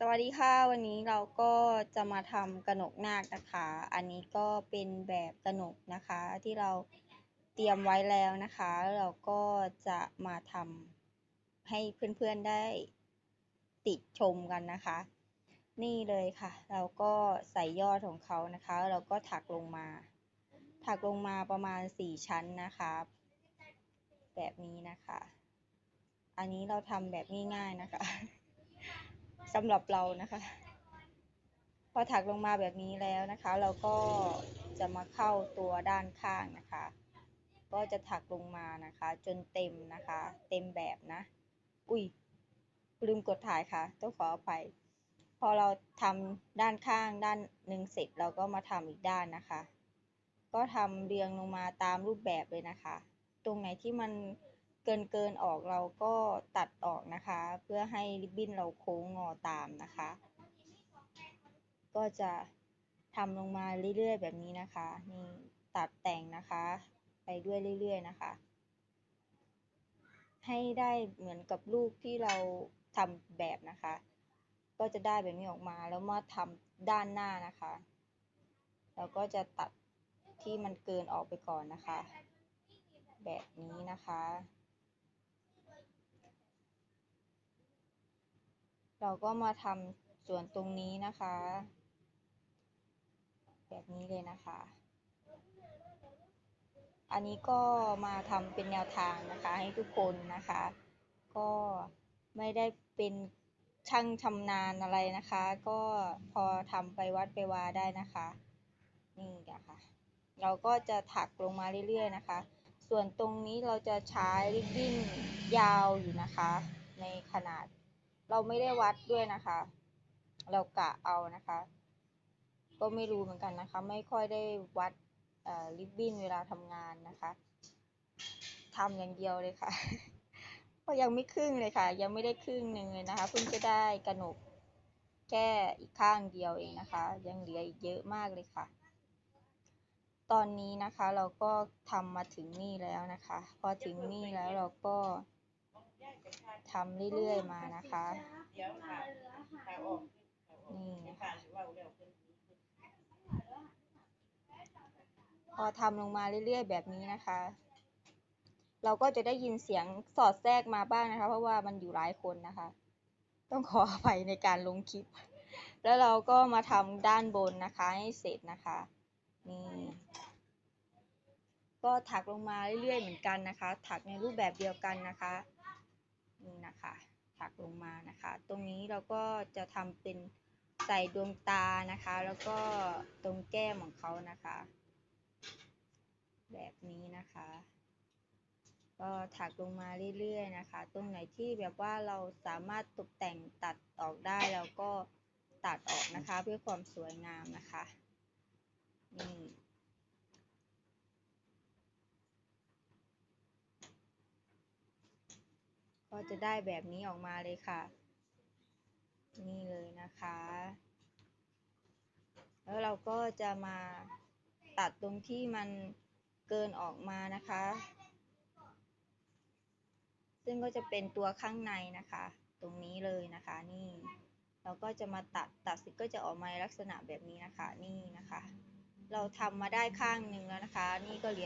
สวัสดีค่ะ วันนี้เราก็จะมาทำกระหนกนาคนะคะ อันนี้ก็เป็นแบบกระหนกนะคะที่เราเตรียมไว้แล้วนะคะ เราก็จะมาทำให้เพื่อนๆได้ติดชมกันนะคะ นี่เลยค่ะ เราก็ใส่ยอดของเขานะคะ เราก็ถักลงมา ถักลงมาประมาณสี่ชั้นนะคะ แบบนี้นะคะ อันนี้เราทำแบบง่ายๆนะคะ สำหรับเรานะคะ พอถักลงมาแบบนี้แล้วนะคะ เราก็จะมาเข้าตัวด้านข้างนะคะ ก็จะถักลงมานะคะ จนเต็มนะคะ เต็มแบบนะ อุ้ยลืมกดถ่ายค่ะ ต้องขออภัย พอเราทำด้านข้างด้านหนึ่งเสร็จเราก็มาทำอีกด้านนะคะ ก็ทำเรียงลงมาตามรูปแบบเลยนะคะ ตรงไหนที่มัน เกินเกินออกเราก็ตัดออกนะคะ เพื่อให้ริบบิ้นเราโค้งงอตามนะคะ ก็จะทำลงมาเรื่อยๆแบบนี้นะคะนี่ตัดแต่งนะคะ ไปด้วยเรื่อยๆนะคะ ให้ได้เหมือนกับรูปที่เราทำแบบนะคะ ก็จะได้แบบนี้ออกมาแล้วมาทำด้านหน้านะคะเราก็จะตัดที่มันเกินออกไปก่อนนะคะ แบบนี้นะคะ เราก็มาทำส่วนตรงนี้นะคะ แบบนี้เลยนะคะ อันนี้ก็มาทำเป็นแนวทางนะคะ ให้ทุกคนนะคะ ก็ไม่ได้เป็นช่างชำนาญอะไรนะคะ ก็พอทำไปวัดไปวาได้นะคะ นี่นะคะเราก็จะถักลงมาเรื่อยๆนะคะ ส่วนตรงนี้เราจะใช้ริบบิ้นยาวอยู่นะคะ ในขนาด เราไม่ได้วัดด้วยนะคะ เรากะเอานะคะ ก็ไม่รู้เหมือนกันนะคะ ไม่ค่อยได้วัดริบบิ้นเวลาทำงานนะคะทำอย่างเดียวเลยค่ะ ก็ยังไม่ครึ่งเลยค่ะ ยังไม่ได้ครึ่งหนึ่งเลยนะคะ เพิ่งจะได้กระหนกแค่อีกข้างเดียวเองนะคะ ยังเหลืออีกเยอะมากเลยค่ะ ตอนนี้นะคะเราก็ทำมาถึงนี่แล้วนะคะ พอถึงนี่แล้วเราก็ำเรื่อยๆมานะคะ นี่นะคะพอทำลงมาเรื่อยๆ แบบนี้นะคะ เราก็จะได้ยินเสียงสอดแทรกมาบ้างนะคะ เพราะว่ามันอยู่หลายคนนะคะ ต้องขออภัยในการลงคลิป แล้วเราก็มาทำด้านบนนะคะให้เสร็จนะคะ นี่ ก็ถักลงมาเรื่อยๆ เหมือนกันนะคะ ถักในรูปแบบเดียวกันนะคะ นี่นะคะ ถักลงมานะคะ ตรงนี้เราก็จะทำเป็นใส่ดวงตานะคะ แล้วก็ตรงแก้มของเขานะคะ แบบนี้นะคะ ก็ถักลงมาเรื่อยๆนะคะ ตรงไหนที่แบบว่าเราสามารถตกแต่งตัดออกได้เราก็ตัดออกนะคะ เพื่อความสวยงามนะคะนี่ ก็จะได้แบบนี้ออกมาเลยค่ะ นี่เลยนะคะ แล้วเราก็จะมาตัดตรงที่มันเกินออกมานะคะ ซึ่งก็จะเป็นตัวข้างในนะคะ ตรงนี้เลยนะคะนี่เราก็จะมาตัดตัดสร็จก็จะออกมาลักษณะแบบนี้นะคะนี่นะคะ เราทำมาได้ข้างหนึ่งแล้วนะคะ นี่ก็เหลือ